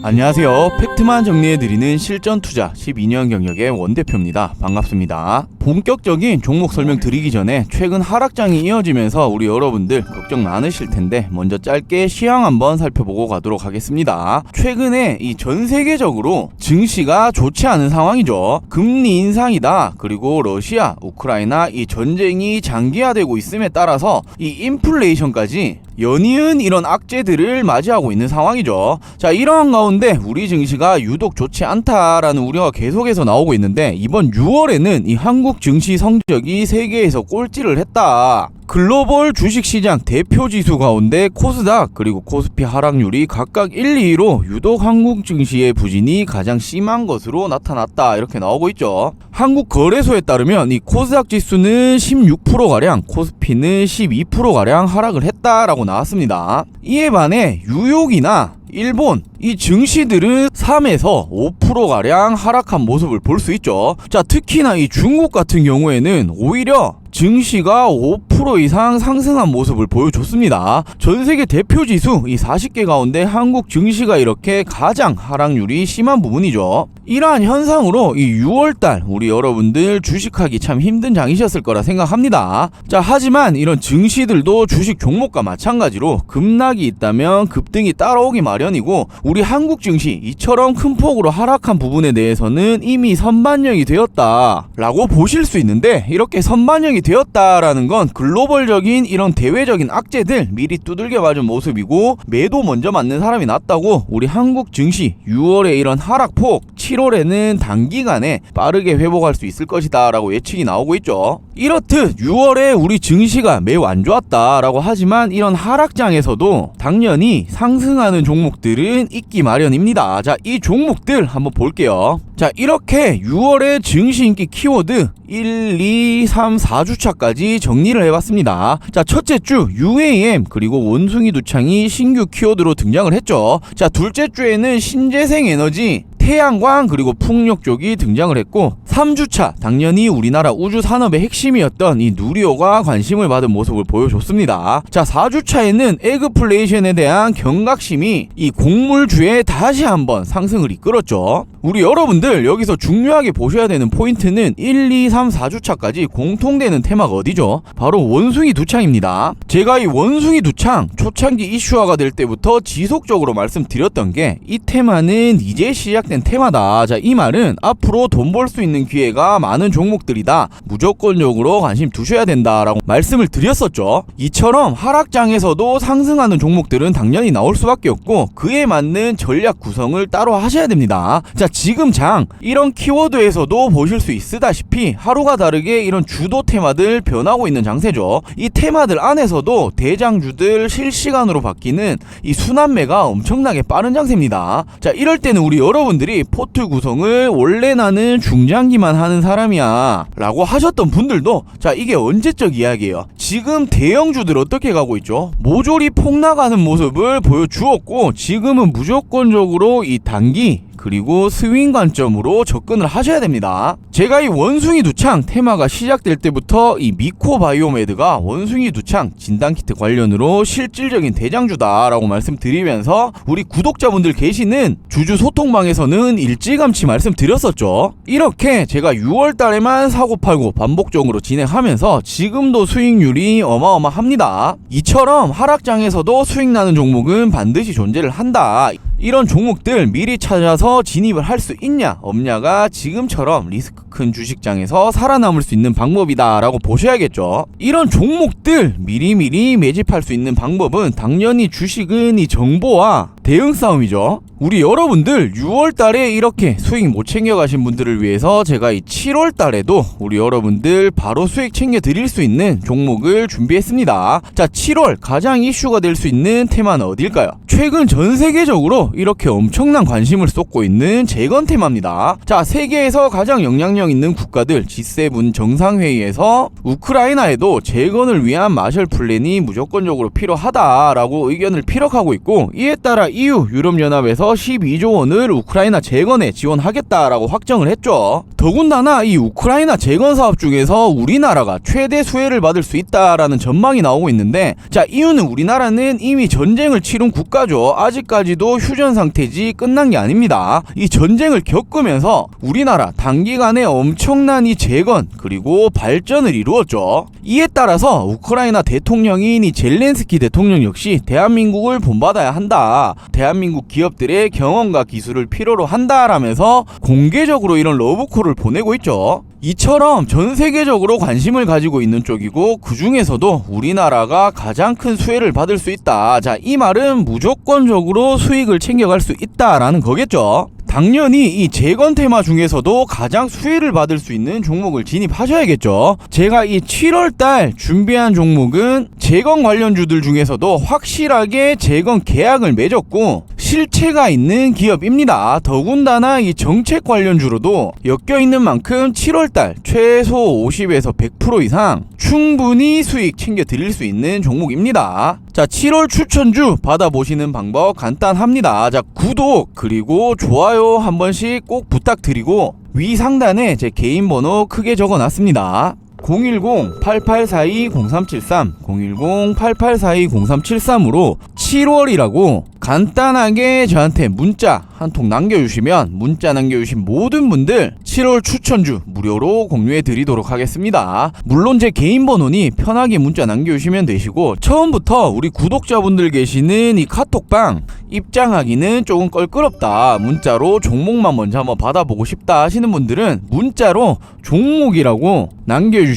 안녕하세요. 팩트만 정리해드리는 실전 투자 12년 경력의 원 대표입니다. 반갑습니다. 본격적인 종목 설명 드리기 전에 최근 하락장이 이어지면서 우리 여러분들 걱정 많으실 텐데 먼저 짧게 시황 한번 살펴보고 가도록 하겠습니다. 최근에 이 전 세계적으로 증시가 좋지 않은 상황이죠. 금리 인상이다. 그리고 러시아, 우크라이나 이 전쟁이 장기화되고 있음에 따라서 이 인플레이션까지 연이은 이런 악재들을 맞이하고 있는 상황이죠. 자, 이러한 가운데 우리 증시가 유독 좋지 않다라는 우려가 계속해서 나오고 있는데 이번 6월에는 이 한국 증시 성적이 세계에서 꼴찌를 했다. 글로벌 주식시장 대표 지수 가운데 코스닥 그리고 코스피 하락률이 각각 1, 2위로 유독 한국 증시의 부진이 가장 심한 것으로 나타났다 이렇게 나오고 있죠. 한국 거래소에 따르면 이 코스닥 지수는 16% 가량, 코스피는 12% 가량 하락을 했다라고 나왔습니다. 이에 반해 뉴욕이나 일본 이 증시들은 3에서 5% 가량 하락한 모습을 볼 수 있죠. 자, 특히나 이 중국 같은 경우에는 오히려 증시가 5% 이상 상승한 모습을 보여줬습니다. 전 세계 대표 지수 이 40개 가운데 한국 증시가 이렇게 가장 하락률이 심한 부분이죠. 이러한 현상으로 이 6월달 우리 여러분들 주식하기 참 힘든 장이셨을 거라 생각합니다. 자, 하지만 이런 증시들도 주식 종목과 마찬가지로 급락이 있다면 급등이 따라오기 마련이고 우리 한국 증시 이처럼 큰 폭으로 하락한 부분에 대해서는 이미 선반영이 되었다 라고 보실 수 있는데 이렇게 선반영이 되었다라는 건 글로벌적인 이런 대외적인 악재들 미리 두들겨 맞은 모습이고 매도 먼저 맞는 사람이 낫다고 우리 한국 증시 6월에 이런 하락폭 7월에는 단기간에 빠르게 회복할 수 있을 것이다 라고 예측이 나오고 있죠. 이렇듯 6월에 우리 증시가 매우 안 좋았다 라고 하지만 이런 하락장에서도 당연히 상승하는 종목들은 있기 마련입니다. 자, 이 종목들 한번 볼게요. 자, 이렇게 6월의 증시 인기 키워드 1, 2, 3, 4주차까지 정리를 해봤습니다. 자, 첫째 주 UAM 그리고 원숭이 두창이 신규 키워드로 등장을 했죠. 자, 둘째 주에는 신재생 에너지 태양광 그리고 풍력 쪽이 등장을 했고 3주차 당연히 우리나라 우주 산업의 핵심이었던 이 누리호가 관심을 받은 모습을 보여줬습니다. 자 4주차에는 에그플레이션에 대한 경각심이 이 곡물주에 다시 한번 상승을 이끌었죠. 우리 여러분들 여기서 중요하게 보셔야 되는 포인트는 1, 2, 3, 4주차까지 공통되는 테마가 어디죠? 바로 원숭이 두창입니다. 제가 이 원숭이 두창 초창기 이슈화가 될 때부터 지속적으로 말씀드렸던 게 이 테마는 이제 시작된 테마다. 자, 이 말은 앞으로 돈 벌 수 있는 기회가 많은 종목들이다. 무조건적으로 관심 두셔야 된다라고 말씀을 드렸었죠. 이처럼 하락장에서도 상승하는 종목들은 당연히 나올 수밖에 없고 그에 맞는 전략 구성을 따로 하셔야 됩니다. 자, 지금 장 이런 키워드에서도 보실 수 있으다시피 하루가 다르게 이런 주도 테마들 변하고 있는 장세죠. 이 테마들 안에서도 대장주들 실시간으로 바뀌는 이 순환매가 엄청나게 빠른 장세입니다. 자, 이럴 때는 우리 여러분들이 포트 구성을 원래 나는 중장기만 하는 사람이야 라고 하셨던 분들도 자, 이게 언제적 이야기예요. 지금 대형주들 어떻게 가고 있죠? 모조리 폭락하는 모습을 보여주었고 지금은 무조건적으로 이 단기 그리고 스윙 관점으로 접근을 하셔야 됩니다. 제가 이 원숭이 두창 테마가 시작될 때부터 이 미코바이오메드가 원숭이 두창 진단키트 관련으로 실질적인 대장주다라고 말씀드리면서 우리 구독자분들 계시는 주주 소통방에서는 일찌감치 말씀드렸었죠. 이렇게 제가 6월 달에만 사고 팔고 반복적으로 진행하면서 지금도 수익률이 어마어마합니다. 이처럼 하락장에서도 수익 나는 종목은 반드시 존재를 한다. 이런 종목들 미리 찾아서 진입을 할 수 있냐 없냐가 지금처럼 리스크 큰 주식장에서 살아남을 수 있는 방법이다 라고 보셔야겠죠. 이런 종목들 미리미리 매집할 수 있는 방법은 당연히 주식은 이 정보와 대응 싸움이죠. 우리 여러분들 6월 달에 이렇게 수익 못 챙겨 가신 분들을 위해서 제가 이 7월 달에도 우리 여러분들 바로 수익 챙겨 드릴 수 있는 종목을 준비했습니다. 자, 7월 가장 이슈가 될 수 있는 테마는 어딜까요? 최근 전 세계적으로 이렇게 엄청난 관심을 쏟고 있는 재건 테마입니다. 자, 세계에서 가장 영향력 있는 국가들 G7 정상회의에서 우크라이나에도 재건을 위한 마셜 플랜이 무조건적으로 필요하다라고 의견을 피력하고 있고 이에 따라 EU 유럽연합에서 12조 원을 우크라이나 재건에 지원하겠다라고 확정을 했죠. 더군다나 이 우크라이나 재건 사업 중에서 우리나라가 최대 수혜를 받을 수 있다라는 전망이 나오고 있는데 자 이유는 우리나라는 이미 전쟁을 치른 국가죠. 아직까지도 휴전 상태지 끝난 게 아닙니다. 이 전쟁을 겪으면서 우리나라 단기간에 엄청난 이 재건 그리고 발전을 이루었죠. 이에 따라서 우크라이나 대통령인 이 젤렌스키 대통령 역시 대한민국을 본받아야 한다. 대한민국 기업들의 경험과 기술을 필요로 한다라면서 공개적으로 이런 러브콜을 보내고 있죠. 이처럼 전 세계적으로 관심을 가지고 있는 쪽이고 그 중에서도 우리나라가 가장 큰 수혜를 받을 수 있다. 자, 이 말은 무조건적으로 수익을 챙겨갈 수 있다라는 거겠죠. 당연히 이 재건 테마 중에서도 가장 수혜를 받을 수 있는 종목을 진입하셔야겠죠. 제가 이 7월 달 준비한 종목은 재건 관련주들 중에서도 확실하게 재건 계약을 맺었고 실체가 있는 기업입니다. 더군다나 이 정책 관련주로도 엮여 있는 만큼 7월 달 최소 50에서 100% 이상 충분히 수익 챙겨 드릴 수 있는 종목입니다. 자, 7월 추천주 받아보시는 방법 간단합니다. 자, 구독 그리고 좋아요 한 번씩 꼭 부탁드리고 위 상단에 제 개인 번호 크게 적어 놨습니다. 010-8842-0373 010-8842-0373으로 7월이라고 간단하게 저한테 문자 한 통 남겨주시면 문자 남겨주신 모든 분들 7월 추천주 무료로 공유해 드리도록 하겠습니다. 물론 제 개인 번호니 편하게 문자 남겨주시면 되시고 처음부터 우리 구독자분들 계시는 이 카톡방 입장하기는 조금 껄끄럽다. 문자로 종목만 먼저 한번 받아보고 싶다 하시는 분들은 문자로 종목이라고 남겨주시면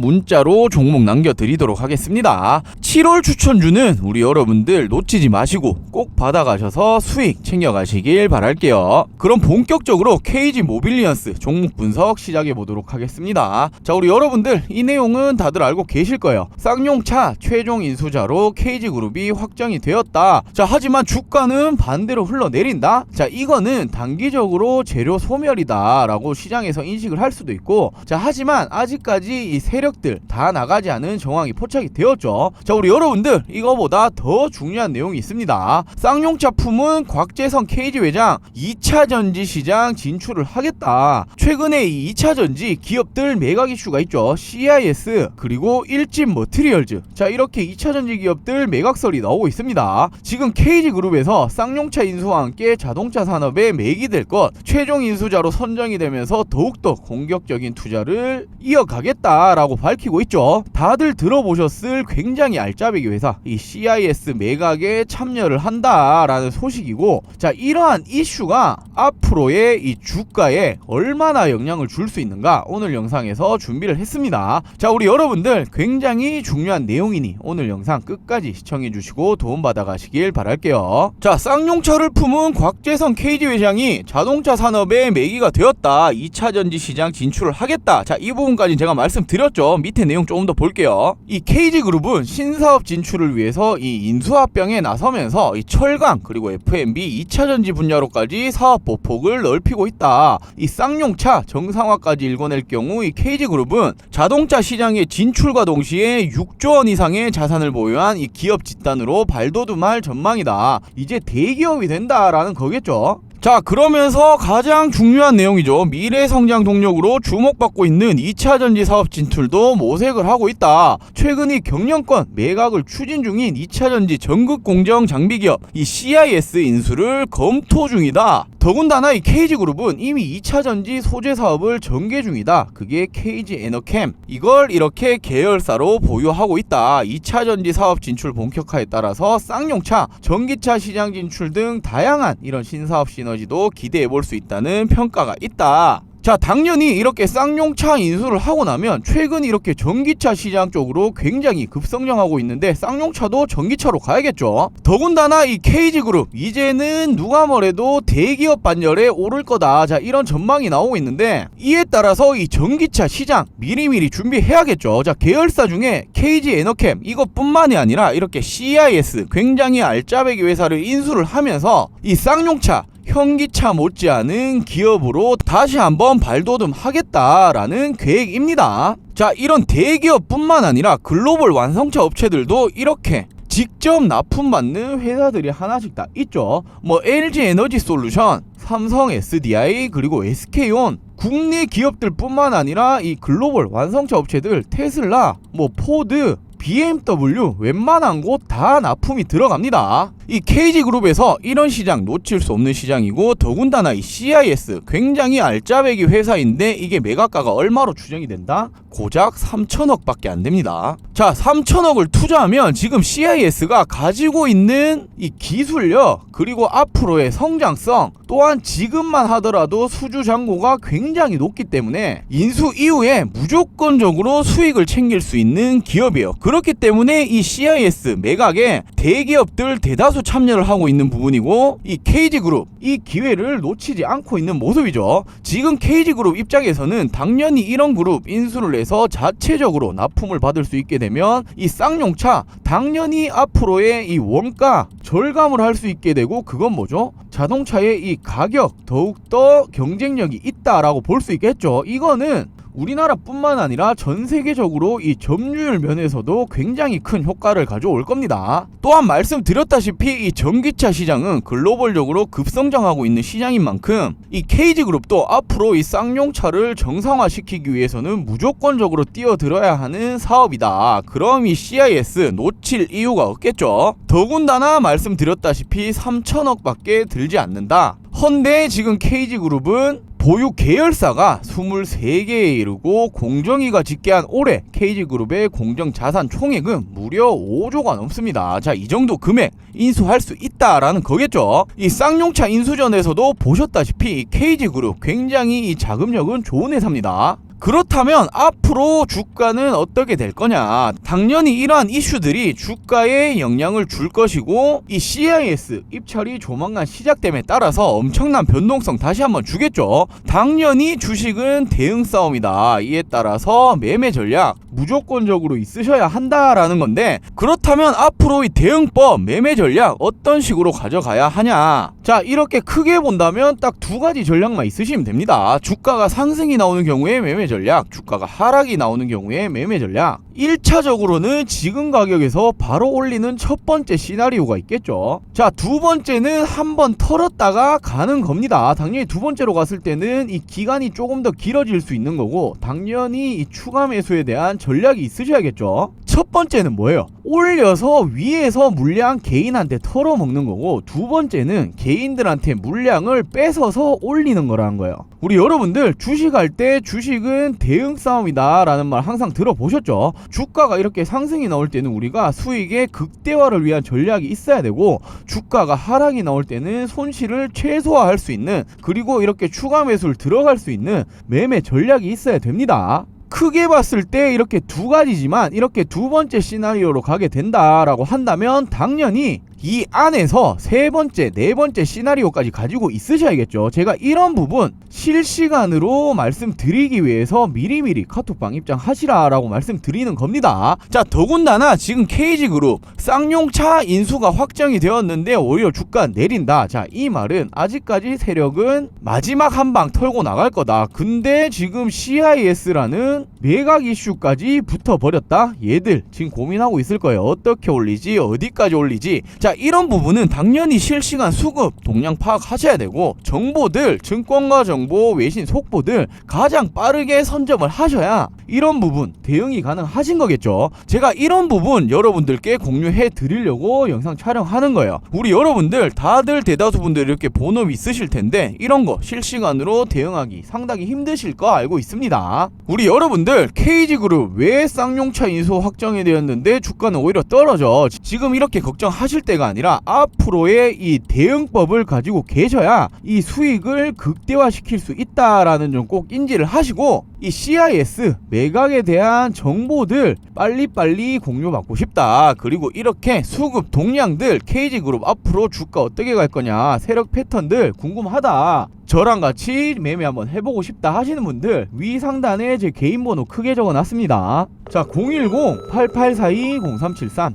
문자로 종목 남겨드리도록 하겠습니다. 7월 추천주는 우리 여러분들 놓치지 마시고 꼭 받아가셔서 수익 챙겨가시길 바랄게요. 그럼 본격적으로 KG 모빌리언스 종목 분석 시작해 보도록 하겠습니다. 자, 우리 여러분들 이 내용은 다들 알고 계실 거예요. 쌍용차 최종 인수자로 KG 그룹이 확정이 되었다. 자, 하지만 주가는 반대로 흘러내린다. 자, 이거는 단기적으로 재료 소멸이다라고 시장에서 인식을 할 수도 있고, 자, 하지만 아직까 지 이 세력들 다 나가지 않은 정황이 포착이 되었죠. 자, 우리 여러분들 이거보다 더 중요한 내용이 있습니다. 쌍용차 품은 곽재성 KG 회장 2차 전지 시장 진출을 하겠다. 최근에 이 2차 전지 기업들 매각 이슈가 있죠. CIS 그리고 일진 머트리얼즈. 자, 이렇게 2차 전지 기업들 매각설이 나오고 있습니다. 지금 KG 그룹에서 쌍용차 인수와 함께 자동차 산업에 매기될 것 최종 인수자로 선정이 되면서 더욱더 공격적인 투자를 이어가겠다 라고 밝히고 있죠. 다들 들어보셨을 굉장히 알짜배기 회사 이 CIS 매각에 참여를 한다라는 소식이고 자 이러한 이슈가 앞으로의 이 주가에 얼마나 영향을 줄 수 있는가 오늘 영상에서 준비를 했습니다. 자 우리 여러분들 굉장히 중요한 내용이니 오늘 영상 끝까지 시청해 주시고 도움 받아 가시길 바랄게요. 자 쌍용차를 품은 곽재성 KG 회장이 자동차 산업에 매기가 되었다. 2차 전지 시장 진출을 하겠다. 자 이 부분까지 제가 말 씀드렸죠. 밑에 내용 조금 더 볼게요. 이 KG 그룹은 신사업 진출을 위해서 이 인수합병에 나서면서 이 철강 그리고 F&B 2차 전지 분야로까지 사업 보폭을 넓히고 있다. 이 쌍용차 정상화까지 일궈낼 경우 이 KG 그룹은 자동차 시장의 진출과 동시에 6조 원 이상의 자산을 보유한 이 기업 집단으로 발돋움할 전망이다. 이제 대기업이 된다라는 거겠죠. 자 그러면서 가장 중요한 내용이죠. 미래 성장 동력으로 주목받고 있는 2차 전지 사업 진출도 모색을 하고 있다. 최근 이 경영권 매각을 추진 중인 2차 전지 전극 공정 장비 기업 이 CIS 인수를 검토 중이다. 더군다나 이 KG그룹은 이미 2차 전지 소재 사업을 전개 중이다. 그게 KG 에너캠. 이걸 이렇게 계열사로 보유하고 있다. 2차 전지 사업 진출 본격화에 따라서 쌍용차 전기차 시장 진출 등 다양한 이런 신사업 시너지 도 기대해 볼 수 있다는 평가가 있다. 자, 당연히 이렇게 쌍용차 인수를 하고 나면 최근 이렇게 전기차 시장 쪽으로 굉장히 급성장하고 있는데 쌍용차도 전기차로 가야겠죠. 더군다나 이 KG그룹 이제는 누가 뭐래도 대기업 반열에 오를 거다. 자, 이런 전망이 나오고 있는데 이에 따라서 이 전기차 시장 미리미리 준비해야겠죠. 자, 계열사 중에 KG 에너캠 이것뿐만이 아니라 이렇게 CIS 굉장히 알짜배기 회사를 인수를 하면서 이 쌍용차 현기차 못지않은 기업으로 다시 한번 발돋움 하겠다라는 계획입니다. 자, 이런 대기업뿐만 아니라 글로벌 완성차 업체들도 이렇게 직접 납품받는 회사들이 하나씩 다 있죠. 뭐 LG 에너지 솔루션, 삼성 SDI 그리고 SK온 국내 기업들뿐만 아니라 이 글로벌 완성차 업체들 테슬라, 뭐 포드, BMW 웬만한 곳 다 납품이 들어갑니다. 이 KG그룹에서 이런 시장 놓칠 수 없는 시장이고 더군다나 이 CIS 굉장히 알짜배기 회사인데 이게 매각가가 얼마로 추정이 된다? 고작 3천억밖에 안 됩니다. 자, 3천억을 투자하면 지금 CIS가 가지고 있는 이 기술력 그리고 앞으로의 성장성 또한 지금만 하더라도 수주 잔고가 굉장히 높기 때문에 인수 이후에 무조건적으로 수익을 챙길 수 있는 기업이에요. 그렇기 때문에 이 CIS 매각에 대기업들 대다수 참여를 하고 있는 부분이고 이 KG그룹 이 기회를 놓치지 않고 있는 모습이죠. 지금 KG그룹 입장에서는 당연히 이런 그룹 인수를 해서 자체적으로 납품을 받을 수 있게 되면 이 쌍용차 당연히 앞으로의 이 원가 절감을 할 수 있게 되고 그건 뭐죠? 자동차의 이 가격 더욱더 경쟁력이 있다라고 볼 수 있겠죠. 이거는 우리나라뿐만 아니라 전 세계적으로 이 점유율 면에서도 굉장히 큰 효과를 가져올 겁니다. 또한 말씀드렸다시피 이 전기차 시장은 글로벌적으로 급성장하고 있는 시장인 만큼 이 KG그룹도 앞으로 이 쌍용차를 정상화시키기 위해서는 무조건적으로 뛰어들어야 하는 사업이다. 그럼 이 CIS 놓칠 이유가 없겠죠. 더군다나 말씀드렸다시피 3천억밖에 들지 않는다. 헌데 지금 KG그룹은 보유 계열사가 23개에 이르고 공정위가 집계한 올해 KG그룹의 공정 자산 총액은 무려 5조가 넘습니다. 자, 이 정도 금액 인수할 수 있다라는 거겠죠. 이 쌍용차 인수전에서도 보셨다시피 KG그룹 굉장히 이 자금력은 좋은 회사입니다. 그렇다면 앞으로 주가는 어떻게 될 거냐? 당연히 이러한 이슈들이 주가에 영향을 줄 것이고 이 CIS 입찰이 조만간 시작됨에 따라서 엄청난 변동성 다시 한번 주겠죠. 당연히 주식은 대응 싸움이다. 이에 따라서 매매 전략 무조건적으로 있으셔야 한다라는 건데 그렇다면 앞으로 이 대응법 매매 전략 어떤 식으로 가져가야 하냐? 자 이렇게 크게 본다면 딱 두 가지 전략만 있으시면 됩니다. 주가가 상승이 나오는 경우에 매매 전략, 주가가 하락이 나오는 경우에 매매 전략. 1차적으로는 지금 가격에서 바로 올리는 첫 번째 시나리오가 있겠죠. 자, 두 번째는 한 번 털었다가 가는 겁니다. 당연히 두 번째로 갔을 때는 이 기간이 조금 더 길어질 수 있는 거고, 당연히 이 추가 매수에 대한 전략이 있으셔야겠죠. 첫 번째는 뭐예요? 올려서 위에서 물량 개인한테 털어먹는 거고, 두 번째는 개인들한테 물량을 뺏어서 올리는 거라는 거예요. 우리 여러분들 주식할 때 주식은 대응 싸움이다 라는 말 항상 들어보셨죠? 주가가 이렇게 상승이 나올 때는 우리가 수익의 극대화를 위한 전략이 있어야 되고 주가가 하락이 나올 때는 손실을 최소화할 수 있는 그리고 이렇게 추가 매수를 들어갈 수 있는 매매 전략이 있어야 됩니다. 크게 봤을 때 이렇게 두 가지지만 이렇게 두 번째 시나리오로 가게 된다라고 한다면 당연히 이 안에서 세 번째, 네 번째 시나리오까지 가지고 있으셔야겠죠. 제가 이런 부분 실시간으로 말씀드리기 위해서 미리미리 카톡방 입장하시라라고 말씀드리는 겁니다. 자, 더군다나 지금 KG그룹 쌍용차 인수가 확정이 되었는데 오히려 주가 내린다. 자, 이 말은 아직까지 세력은 마지막 한 방 털고 나갈 거다. 근데 지금 CIS라는 매각 이슈까지 붙어버렸다. 얘들 지금 고민하고 있을 거예요. 어떻게 올리지? 어디까지 올리지? 자, 이런 부분은 당연히 실시간 수급 동향 파악하셔야 되고 정보들 증권가 정보 외신 속보들 가장 빠르게 선점을 하셔야 이런 부분 대응이 가능하신 거겠죠. 제가 이런 부분 여러분들께 공유해 드리려고 영상 촬영하는 거예요. 우리 여러분들 다들 대다수 분들 이렇게 본업이 있으실 텐데 이런 거 실시간으로 대응하기 상당히 힘드실 거 알고 있습니다. 우리 여러분들 KG그룹 왜 쌍용차 인수 확정이 되었는데 주가는 오히려 떨어져. 지금 이렇게 걱정하실 때가 아니라 앞으로의 이 대응법을 가지고 계셔야 이 수익을 극대화시킬 수 있다라는 점꼭 인지를 하시고 이 CIS 매각에 대한 정보들 빨리빨리 공유받고 싶다. 그리고 이렇게 수급 동향들 KG그룹 앞으로 주가 어떻게 갈 거냐 세력 패턴들 궁금하다. 저랑 같이 매매 한번 해보고 싶다 하시는 분들 위 상단에 제 개인 번호 크게 적어놨습니다. 자 010-8842-0373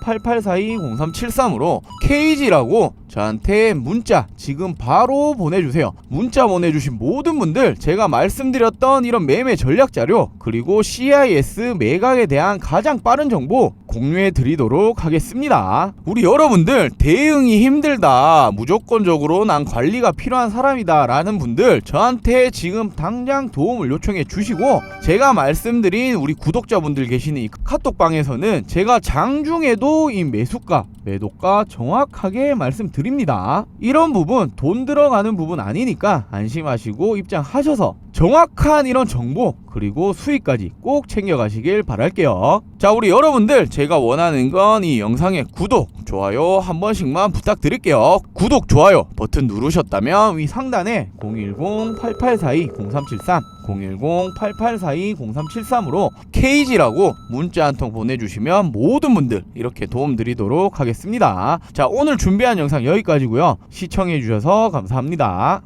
010-8842-0373으로 KG라고 저한테 문자 지금 바로 보내주세요. 문자 보내주신 모든 분들 제가 말씀드렸 던 이런 매매 전략 자료 그리고 CIS 매각에 대한 가장 빠른 정보 공유해 드리도록 하겠습니다. 우리 여러분들 대응이 힘들다. 무조건적으로 난 관리가 필요한 사람이다. 라는 분들 저한테 지금 당장 도움을 요청해 주시고 제가 말씀드린 우리 구독자분들 계시는 이 카톡방에서는 제가 장중에도 이 매수가, 매도가 정확하게 말씀드립니다. 이런 부분 돈 들어가는 부분 아니니까 안심하시고 입장하셔서 정확한 이런 정보 그리고 수익까지 꼭 챙겨가시길 바랄게요. 자 우리 여러분들 제가 원하는 건 이 영상의 구독, 좋아요 한 번씩만 부탁드릴게요. 구독, 좋아요 버튼 누르셨다면 위 상단에 010-8842-0373 010-8842-0373으로 KG라고 문자 한 통 보내주시면 모든 분들 이렇게 도움 드리도록 하겠습니다. 자 오늘 준비한 영상 여기까지고요. 시청해주셔서 감사합니다.